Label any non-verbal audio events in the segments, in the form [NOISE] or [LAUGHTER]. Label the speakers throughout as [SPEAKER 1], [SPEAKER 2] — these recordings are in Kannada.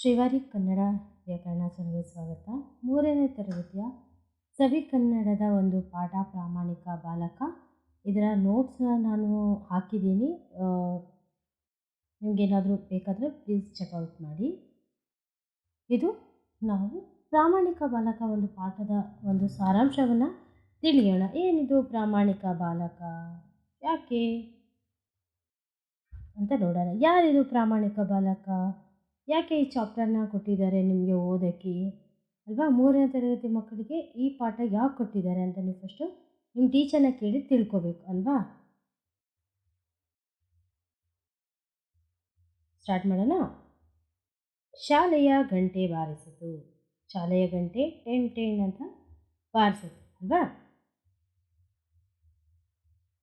[SPEAKER 1] ಶ್ರೀವಾರಿ ಕನ್ನಡ ವ್ಯಾಕರಣ ಚಾನಲ್ಗೆ ಸ್ವಾಗತ. ಮೂರನೇ ತರಗತಿಯ ಸವಿ ಕನ್ನಡದ ಒಂದು ಪಾಠ ಪ್ರಾಮಾಣಿಕ ಬಾಲಕ. ಇದರ ನೋಟ್ಸ್ನ ನಾನು ಹಾಕಿದ್ದೀನಿ. ನಿಮಗೇನಾದರೂ ಬೇಕಾದರೆ ಪ್ಲೀಸ್ ಚೆಕ್ಔಟ್ ಮಾಡಿ. ಇದು ನಾವು ಪ್ರಾಮಾಣಿಕ ಬಾಲಕ ಒಂದು ಪಾಠದ ಒಂದು ಸಾರಾಂಶವನ್ನು ತಿಳಿಯೋಣ. ಏನಿದು ಪ್ರಾಮಾಣಿಕ ಬಾಲಕ? ಯಾಕೆ? ಅಂತ ನೋಡೋಣ. ಯಾರಿದು ಪ್ರಾಮಾಣಿಕ ಬಾಲಕ? ಯಾಕೆ ಈ ಚಾಪ್ಟರ್ನ ಕೊಟ್ಟಿದ್ದಾರೆ ನಿಮಗೆ ಓದೋಕ್ಕೆ? ಅಲ್ವಾ? ಮೂರನೇ ತರಗತಿ ಮಕ್ಕಳಿಗೆ ಈ ಪಾಠ ಯಾಕೆ ಕೊಟ್ಟಿದ್ದಾರೆ ಅಂತ ನೀವು ಫಸ್ಟು ನಿಮ್ಮ ಟೀಚರ್ನ ಕೇಳಿ ತಿಳ್ಕೊಬೇಕು, ಅಲ್ವಾ? ಸ್ಟಾರ್ಟ್ ಮಾಡೋಣ. ಶಾಲೆಯ ಗಂಟೆ ಬಾರಿಸಿತು. ಶಾಲೆಯ ಗಂಟೆ ಟೆನ್ ಟೆನ್ ಅಂತ ಬಾರಿಸಿತು, ಅಲ್ವಾ?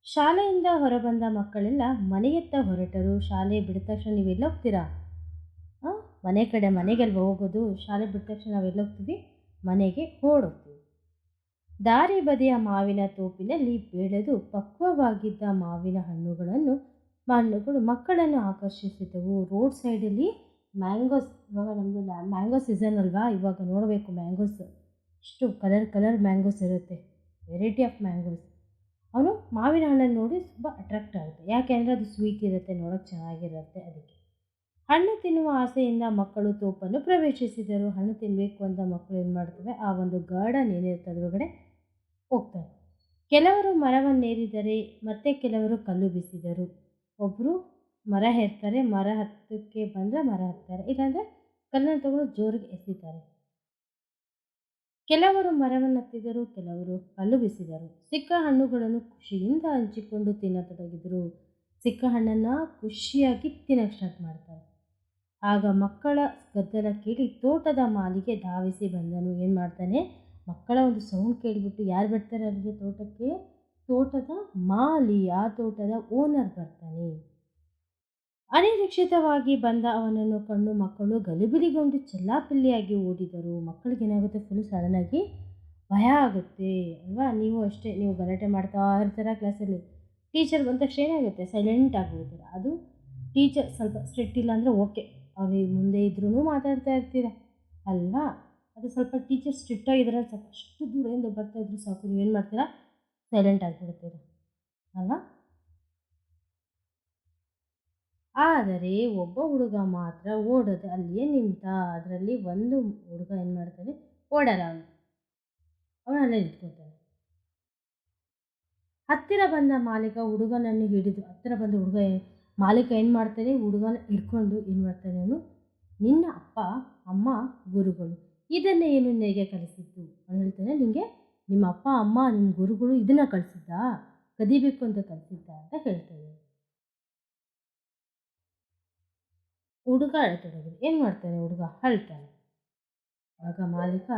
[SPEAKER 1] ಶಾಲೆಯಿಂದ ಹೊರಬಂದ ಮಕ್ಕಳೆಲ್ಲ ಮನೆಯತ್ತ ಹೊರಟರು. ಶಾಲೆ ಬಿಡಿದ ತಕ್ಷಣ ನೀವೆಲ್ಲ ಹೋಗ್ತೀರಾ ಮನೆ ಕಡೆ ಮನೆಗೆಲ್ಲ ಹೋಗೋದು, ಶಾಲೆ ಬಿಟ್ಟ ತಕ್ಷಣ ನಾವು ಎಲ್ಲೋಗ್ತೀವಿ ಮನೆಗೆ ಓಡೋಗ್ತೀವಿ. ದಾರಿ ಬದಿಯ ಮಾವಿನ ತೋಪಿನಲ್ಲಿ ಬೆಳೆದು ಪಕ್ವವಾಗಿದ್ದ ಮಾವಿನ ಹಣ್ಣುಗಳನ್ನು, ಹಣ್ಣುಗಳು ಮಕ್ಕಳನ್ನು ಆಕರ್ಷಿಸಿದವು. ರೋಡ್ ಸೈಡಲ್ಲಿ ಮ್ಯಾಂಗೋಸ್, ಇವಾಗ ನಮ್ಮದು ಮ್ಯಾಂಗೋ ಸೀಸನ್ ಅಲ್ವಾ? ಇವಾಗ ನೋಡಬೇಕು ಮ್ಯಾಂಗೋಸ್. ಇಷ್ಟು ಕಲರ್ ಕಲರ್ ಮ್ಯಾಂಗೋಸ್ ಇರುತ್ತೆ. Variety of mangoes. ಅವನು ಮಾವಿನ ಹಣ್ಣನ್ನು ನೋಡಿ ತುಂಬ ಅಟ್ರಾಕ್ಟ್ ಆಗುತ್ತೆ. ಯಾಕೆಂದರೆ ಅದು ಸ್ವೀಟ್ ಇರುತ್ತೆ ನೋಡೋಕ್ಕೆ ಚೆನ್ನಾಗಿರುತ್ತೆ ಅದಕ್ಕೆ. ಹಣ್ಣು ತಿನ್ನುವ ಆಸೆಯಿಂದ ಮಕ್ಕಳು ತೋಪನ್ನು ಪ್ರವೇಶಿಸಿದರು. ಹಣ್ಣು ತಿನ್ನಬೇಕು ಅಂತ ಮಕ್ಕಳು ಏನು ಮಾಡ್ತವೆ? ಆ ಒಂದು ಗಾರ್ಡನ್ ಏನಿರುತ್ತೆ ಅದರೊಳಗಡೆ ಹೋಗ್ತಾರೆ ಕೆಲವರು ಮರವನ್ನೇರಿದರೆ ಮತ್ತೆ ಕೆಲವರು ಕಲ್ಲು ಬಿಸಿದರು. ಒಬ್ಬರು ಮರ ಹೇರ್ತಾರೆ, ಮರ ಹತ್ತಕ್ಕೆ ಬಂದರೆ ಮರ ಹತ್ತಾರೆ. ಇಲ್ಲಾಂದರೆ ಕಲ್ಲನ್ನು ತಗೊಂಡು ಜೋರಿಗೆ ಎಸಿತಾರೆ. ಕೆಲವರು ಮರವನ್ನು ಹತ್ತಿದರು, ಕೆಲವರು ಕಲ್ಲು ಬಿಸಿದರು. ಸಿಕ್ಕ ಹಣ್ಣುಗಳನ್ನು ಖುಷಿಯಿಂದ ಹಂಚಿಕೊಂಡು ತಿನ್ನತೊಡಗಿದರು. ಸಿಕ್ಕ ಹಣ್ಣನ್ನು ಖುಷಿಯಾಗಿ ತಿನ್ನಕ್ಕೆ ಸ್ಟಾರ್ಟ್ ಮಾಡ್ತಾರೆ. ಆಗ ಮಕ್ಕಳ ಗದ್ದಲ ಕೇಳಿ ತೋಟದ ಮಾಲಿಗೆ ಧಾವಿಸಿ ಬಂದನು. ಏನು ಮಾಡ್ತಾನೆ? ಮಕ್ಕಳ ಒಂದು ಸೌಂಡ್ ಕೇಳಿಬಿಟ್ಟು, ಯಾರು ಬರ್ತಾರೆ ಅಲ್ಲಿಗೆ ತೋಟಕ್ಕೆ? ತೋಟದ ಮಾಲಿ ಆ ತೋಟದ ಓನರ್ ಬರ್ತಾನೆ. ಅನಿರೀಕ್ಷಿತವಾಗಿ ಬಂದ ಅವನನ್ನು ಕಂಡು ಮಕ್ಕಳು ಗಲಿಬಿಲಿಗೊಂಡು ಚೆಲ್ಲಾಪಿಲ್ಲಿಯಾಗಿ ಓಡಿದರು. ಮಕ್ಕಳಿಗೆ ಏನಾಗುತ್ತೆ? ಫುಲ್ ಸಡನ್ನಾಗಿ ಭಯ ಆಗುತ್ತೆ, ಅಲ್ವಾ? ನೀವು ಅಷ್ಟೇ, ನೀವು ಗಲಾಟೆ ಮಾಡ್ತಾ ಇರ್ತೀರ ಕ್ಲಾಸಲ್ಲಿ ಟೀಚರ್ ಬಂದ ತಕ್ಷಣ ಏನಾಗುತ್ತೆ? ಸೈಲೆಂಟ್ ಆಗಿಬಿಡ್ತೀರ ಅದು ಟೀಚರ್ ಸ್ವಲ್ಪ ಸ್ಟ್ರಿಕ್ಟ್ ಇಲ್ಲ ಅಂದರೆ ಓಕೆ ಅವ್ರಿಗೆ ಮುಂದೆ ಇದ್ರೂ ಮಾತಾಡ್ತಾ ಇರ್ತೀರ? ಅಲ್ವಾ? ಅದು ಸ್ವಲ್ಪ ಟೀಚರ್ ಸ್ಟ್ರಿಕ್ಟ್ ಆಗಿದ್ರೆ ಸ್ವಲ್ಪ ಅಷ್ಟು ದೂರದಿಂದ ಬರ್ತಾಯಿದ್ರು ಸಾಕು. ನೀವು ಏನು ಮಾಡ್ತೀರಾ? ಸೈಲೆಂಟ್ ಆಗಿಬಿಡ್ತೀರ. ಅಲ್ವಾ? ಆದರೆ ಒಬ್ಬ ಹುಡುಗ ಮಾತ್ರ ಓಡೋದು ಅಲ್ಲಿಯೇ ನಿಂತ ಅದರಲ್ಲಿ ಒಂದು ಹುಡುಗ ಏನು ಮಾಡ್ತಾನೆ? ಓಡಲ್ಲ ಅವನು. ಅವನು ಅಲ್ಲೇ ನಿಂತ್ಕೊಳ್ತಾನೆ. ಹತ್ತಿರ ಬಂದ ಮಾಲೀಕ ಹುಡುಗನನ್ನು ಹಿಡಿದು ಹತ್ತಿರ ಬಂದ ಹುಡುಗ ಮಾಲೀಕ ಏನು ಮಾಡ್ತಾನೆ? ಹುಡುಗನ ಹಿಡ್ಕೊಂಡು ಏನು ಮಾಡ್ತಾನೆ ಅವನು? ನಿನ್ನ ಅಪ್ಪ, ಅಮ್ಮ, ಗುರುಗಳು. ಇದನ್ನೇ ಏನು ನಿನಗೆ ಕಲಿಸಿದ್ದು? ಅವನು ಹೇಳ್ತಾನೆ ನಿಮಗೆ ನಿಮ್ಮ ಅಪ್ಪ, ಅಮ್ಮ ನಿಮ್ಮ ಗುರುಗಳು ಇದನ್ನು ಕಲಿಸಿದ್ದ? ಕದಿಬೇಕು ಅಂತ ಕಲಿಸಿದ್ದ? ಅಂತ ಹೇಳ್ತಾನೆ ಹುಡುಗ ಅಳತೊಡಗಿದೆ ಏನು ಮಾಡ್ತಾನೆ ಹುಡುಗ? ಅಳ್ತಾನೆ. ಆಗ ಮಾಲೀಕ,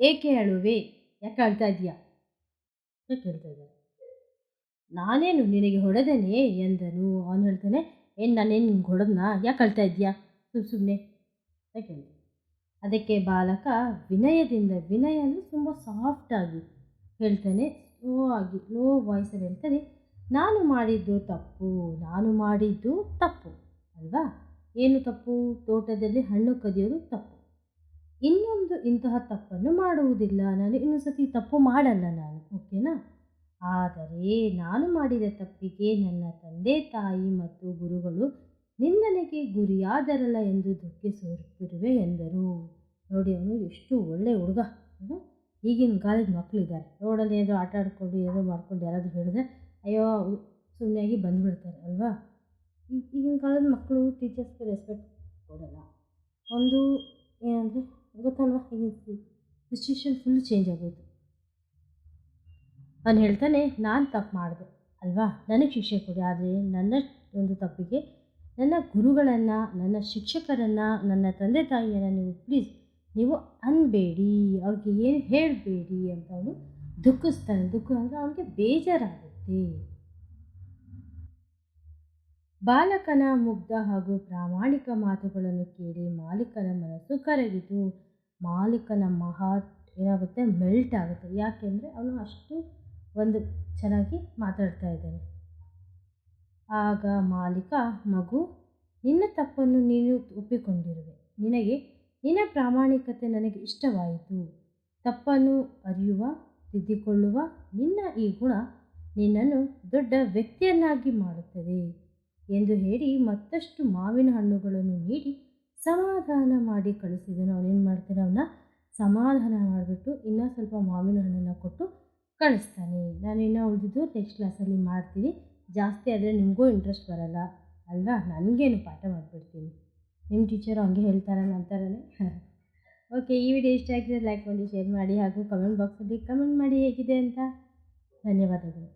[SPEAKER 1] ಏಕೆ ಅಳುವೆ? ಯಾಕೆ ಅಳ್ತಾ ಇದೆಯಾ? ಅಂತ ಕೇಳ್ತಾ ಇದ್ದಾರೆ ನಾನೇನು ನಿನಗೆ ಹೊಡೆದೇನೆ ಎಂದನು. ಅವನು ಹೇಳ್ತಾನೆ, ಏನು ನಾನೇನು ನಿಮ್ಗೆ ಹೊಡೆದ್ನಾ? ಯಾಕೆ ಅಳ್ತಾ ಇದೆಯಾ? ಸುಮ್ಮನೆ ಸುಮ್ಮನೆ ಅಂತ. ಅದಕ್ಕೆ ಬಾಲಕ, ವಿನಯದಿಂದ, ವಿನಯ ಅಂದರೆ ತುಂಬ ಸಾಫ್ಟಾಗಿ ಹೇಳ್ತಾನೆ ಸ್ಲೋ ಆಗಿ ಲೋ ವಾಯ್ಸಲ್ಲಿ ಹೇಳ್ತಾನೆ, ನಾನು ಮಾಡಿದ್ದು ತಪ್ಪು, ನಾನು ಮಾಡಿದ್ದು ತಪ್ಪು, ಅಲ್ವಾ? ಏನು ತಪ್ಪು? ತೋಟದಲ್ಲಿ ಹಣ್ಣು ಕದಿಯೋದು ತಪ್ಪು. ಇನ್ನೊಂದು ಇಂತಹ ತಪ್ಪನ್ನು ಮಾಡುವುದಿಲ್ಲ. ನಾನು ಇನ್ನೊಂದು ಸತಿ ತಪ್ಪು ಮಾಡಲ್ಲ ನಾನು, ಓಕೆನಾ? ಆದರೆ ನಾನು ಮಾಡಿದ ತಪ್ಪಿಗೆ ನನ್ನ ತಂದೆ, ತಾಯಿ ಮತ್ತು ಗುರುಗಳು ನಿಂದನೆಗೆ ಗುರಿಯಾದರಲ್ಲ ಎಂದು ದುಃಖಿಸುತ್ತಿರುವೆ ಎಂದರು. ನೋಡಿ ಅವನು, ಎಷ್ಟು ಒಳ್ಳೆ ಹುಡುಗ. ಈಗಿನ ಕಾಲದ ಮಕ್ಕಳಿದ್ದಾರೆ ರೋಡಲ್ಲಿ ಏನೋ ಆಟ ಆಡ್ಕೊಂಡು ಏನೋ ಮಾಡ್ಕೊಂಡು ಯಾರಾದರೂ ಹೇಳಿದ್ರೆ, ಅಯ್ಯೋ ಸುಮ್ಮನೆಯಾಗಿ ಬಂದುಬಿಡ್ತಾರೆ, ಅಲ್ವಾ? ಈಗಿನ ಕಾಲದ ಮಕ್ಕಳು ಟೀಚರ್ಸ್ಗೆ ರೆಸ್ಪೆಕ್ಟ್ ಕೊಡಲ್ಲ. ಒಂದು ಏನಂದರೆ, ಗೊತ್ತಲ್ವಾ? ಈಗಿನ ಸಿಚುವೇಶನ್ ಫುಲ್ ಚೇಂಜ್ ಆಗೋಯ್ತು. ಅವನು ಹೇಳ್ತಾನೆ, ನಾನು ತಪ್ಪು ಮಾಡಿದೆ, ಅಲ್ವಾ? ನನಗೆ ಶಿಕ್ಷೆ ಕೊಡಿ, ಆದರೆ ನನ್ನ ಒಂದು ತಪ್ಪಿಗೆ ನನ್ನ ಗುರುಗಳನ್ನು, ನನ್ನ ಶಿಕ್ಷಕರನ್ನು, ನನ್ನ ತಂದೆ ತಾಯಿಯನ್ನು ನೀವು ಪ್ಲೀಸ್ ನೀವು ಅನ್ಬೇಡಿ, ಅವ್ರಿಗೆ ಏನು ಹೇಳಬೇಡಿ ಅಂತ ಅವನು ದುಃಖಿಸ್ತಾನೆ. ದುಃಖ ಅಂದರೆ ಅವನಿಗೆ ಬೇಜಾರಾಗುತ್ತೆ. ಬಾಲಕನ ಮುಗ್ಧ ಹಾಗೂ ಪ್ರಾಮಾಣಿಕ ಮಾತುಗಳನ್ನು ಕೇಳಿ ಮಾಲೀಕನ ಮನಸ್ಸು ಕರಗಿತು. ಮಾಲೀಕನ ಮಹಾ ಏನಾಗುತ್ತೆ? ಮೆಲ್ಟ್ ಆಗುತ್ತೆ. ಯಾಕೆಂದರೆ ಅವನು ಅಷ್ಟು ಒಂದು ಚೆನ್ನಾಗಿ ಮಾತಾಡ್ತಾ ಇದ್ದಾನೆ. ಆಗ ಮಾಲೀಕ, ಮಗು, ನಿನ್ನ ತಪ್ಪನ್ನು ನೀನು ಒಪ್ಪಿಕೊಂಡಿರುವೆ. ನಿನಗೆ ನಿನ್ನ ಪ್ರಾಮಾಣಿಕತೆ ನನಗೆ ಇಷ್ಟವಾಯಿತು. ತಪ್ಪನ್ನು ಅರಿಯುವ, ತಿದ್ದಿಕೊಳ್ಳುವ ನಿನ್ನ ಈ ಗುಣ ನಿನ್ನನ್ನು ದೊಡ್ಡ ವ್ಯಕ್ತಿಯನ್ನಾಗಿ ಮಾಡುತ್ತದೆ ಎಂದು ಹೇಳಿ ಮತ್ತಷ್ಟು ಮಾವಿನ ಹಣ್ಣುಗಳನ್ನು ನೀಡಿ ಸಮಾಧಾನ ಮಾಡಿ ಕಳಿಸಿದನು. ಅವನೇನು ಮಾಡ್ತಾನೆ? ಅವನ್ನ ಸಮಾಧಾನ ಮಾಡಿಬಿಟ್ಟು ಇನ್ನೂ ಸ್ವಲ್ಪ ಮಾವಿನ ಹಣ್ಣನ್ನು ಕೊಟ್ಟು ಕಳಿಸ್ತಾನೆ. ನಾನು ಇನ್ನೂ ಉಳಿದಿದ್ದು ನೆಕ್ಸ್ಟ್ ಕ್ಲಾಸಲ್ಲಿ ಮಾಡ್ತೀನಿ. ಜಾಸ್ತಿ ಆದರೆ ನಿಮಗೂ ಇಂಟ್ರೆಸ್ಟ್ ಬರಲ್ಲ, ಅಲ್ವಾ? ನನಗೇನು ಪಾಠ ಮಾಡಿಬಿಡ್ತೀನಿ. ನಿಮ್ಮ ಟೀಚರು ಹಂಗೆ ಹೇಳ್ತಾರಲ್ಲ ಅಂತಾರನೇ ಓಕೆ [LAUGHS] ಈ ವಿಡಿಯೋ ಇಷ್ಟ ಆಗಿದ್ರೆ ಲೈಕ್ ಮಾಡಿ ಶೇರ್ ಮಾಡಿ ಹಾಗೂ ಕಮೆಂಟ್ ಬಾಕ್ಸಲ್ಲಿ ಕಮೆಂಟ್ ಮಾಡಿ ಹೇಗಿದೆ ಅಂತ. ಧನ್ಯವಾದಗಳು.